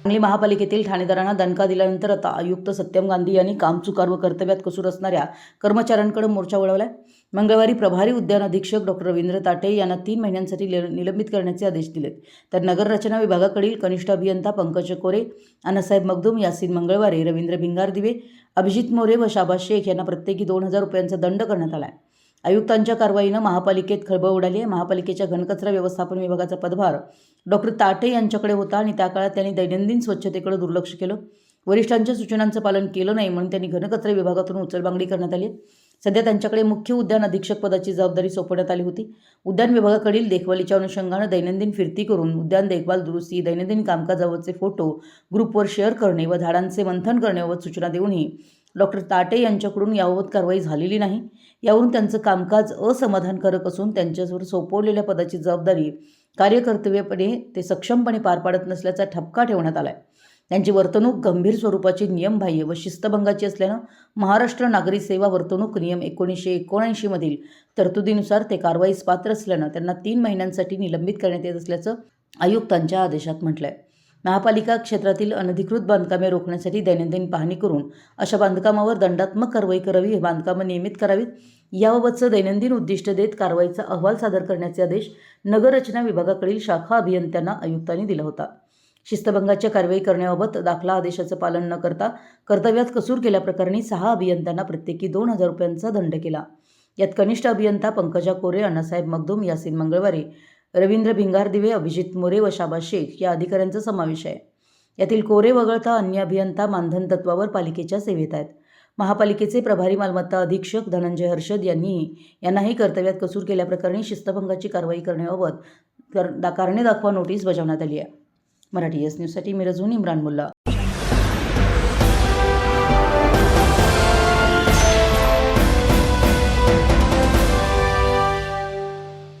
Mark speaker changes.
Speaker 1: सांगली महापालिकेतील ठाणेदारांना दणका दिल्यानंतर आता आयुक्त सत्यम गांधी यांनी कामचुकार व कर्तव्यात कसूर असणाऱ्या कर्मचाऱ्यांकडे मोर्चा वळवलाय. मंगळवारी प्रभारी उद्यान अधीक्षक डॉक्टर रवींद्र ताटे यांना तीन महिन्यांसाठी निलंबित करण्याचे आदेश दिलेत. तर नगररचना विभागाकडील कनिष्ठ अभियंता पंकज कोरे अण्णासाहेब मगदूम यासीन मंगळवारे रवींद्र भिंगार दिवे अभिजित मोरे व शाबा शेख यांना प्रत्येकी दोन हजार रुपयांचा दंड करण्यात आला आहे आयुक्तांच्या कारवाईनं महापालिकेत खळबळ उडाली आहे. महापालिकेच्या घनकचरा व्यवस्थापन विभागाचा पदभार डॉक्टर ताटे यांच्याकडे होता आणि त्या काळात त्यांनी दैनंदिन स्वच्छतेकडे दुर्लक्ष केलं. वरिष्ठांच्या सूचनांचं पालन केलं नाही म्हणून त्यांनी घनकचरा विभागातून उचलबांगडी करण्यात आली सध्या त्यांच्याकडे मुख्य उद्यान अधीक्षक पदाची जबाबदारी सोपवण्यात आली होती. उद्यान विभागाकडील देखभालीच्या अनुषंगानं दैनंदिन फिरती करून उद्यान देखभाल दुरुस्ती दैनंदिन कामकाजावरचे फोटो ग्रुपवर शेअर करणे व झाडांचे मंथन करण्याबाबत सूचना देऊनही डॉक्टर ताटे यांच्याकडून याबाबत कारवाई झालेली नाही. यावरून त्यांचं कामकाज असमाधानकारक असून त्यांच्यावर सोपवलेल्या पदाची जबाबदारी कार्यकर्तव्यपणे ते सक्षमपणे पार पाडत नसल्याचा ठपका ठेवण्यात आला आहे त्यांची वर्तणूक गंभीर स्वरूपाची नियमबाह्य व शिस्तभंगाची असल्यानं महाराष्ट्र नागरी सेवा वर्तणूक नियम एकोणीसशे एकोणऐंशीमधील तरतुदीनुसार ते कारवाईस पात्र असल्यानं त्यांना तीन महिन्यांसाठी निलंबित करण्यात येत असल्याचं आयुक्तांच्या आदेशात म्हटलं आहे महापालिका क्षेत्रातील अनधिकृत बांधकामे रोखण्यासाठी दैनंदिन पाहणी करून अशा बांधकामावर दंडात्मक कारवाई करावी हे बांधकामं नियमित करावीत. याबाबतचं दैनंदिन उद्दिष्ट देत कारवाईचा अहवाल सादर करण्याचे आदेश नगररचना विभागाकडील शाखा अभियंत्यांना आयुक्तांनी दिला होता. शिस्तभंगाच्या कारवाई करण्याबाबत दाखला आदेशाचं पालन न करता कर्तव्यात कसूर केल्याप्रकरणी सहा अभियंत्यांना प्रत्येकी दोन हजार रुपयांचा दंड केला. यात कनिष्ठ अभियंता पंकजा कोरे अण्णासाहेब मगदुम यासीन मंगळवारे रवींद्र भिंगारदिवे अभिजित मोरे व शाबा शेख या अधिकाऱ्यांचा समावेश आहे. यातील कोरे वगळता अन्य अभियंता मानधन तत्वावर पालिकेच्या सेवेत आहेत. महापालिकेचे प्रभारी मालमत्ता अधीक्षक धनंजय हर्षद यांनीही यांनाही कर्तव्यात कसूर केल्याप्रकरणी शिस्तभंगाची कारवाई करण्याबाबत कर दा कारणे दाखवा नोटीस बजावण्यात आली आहे. मराठी एस न्यूजसाठी मिरजून इम्रान मुल्ला.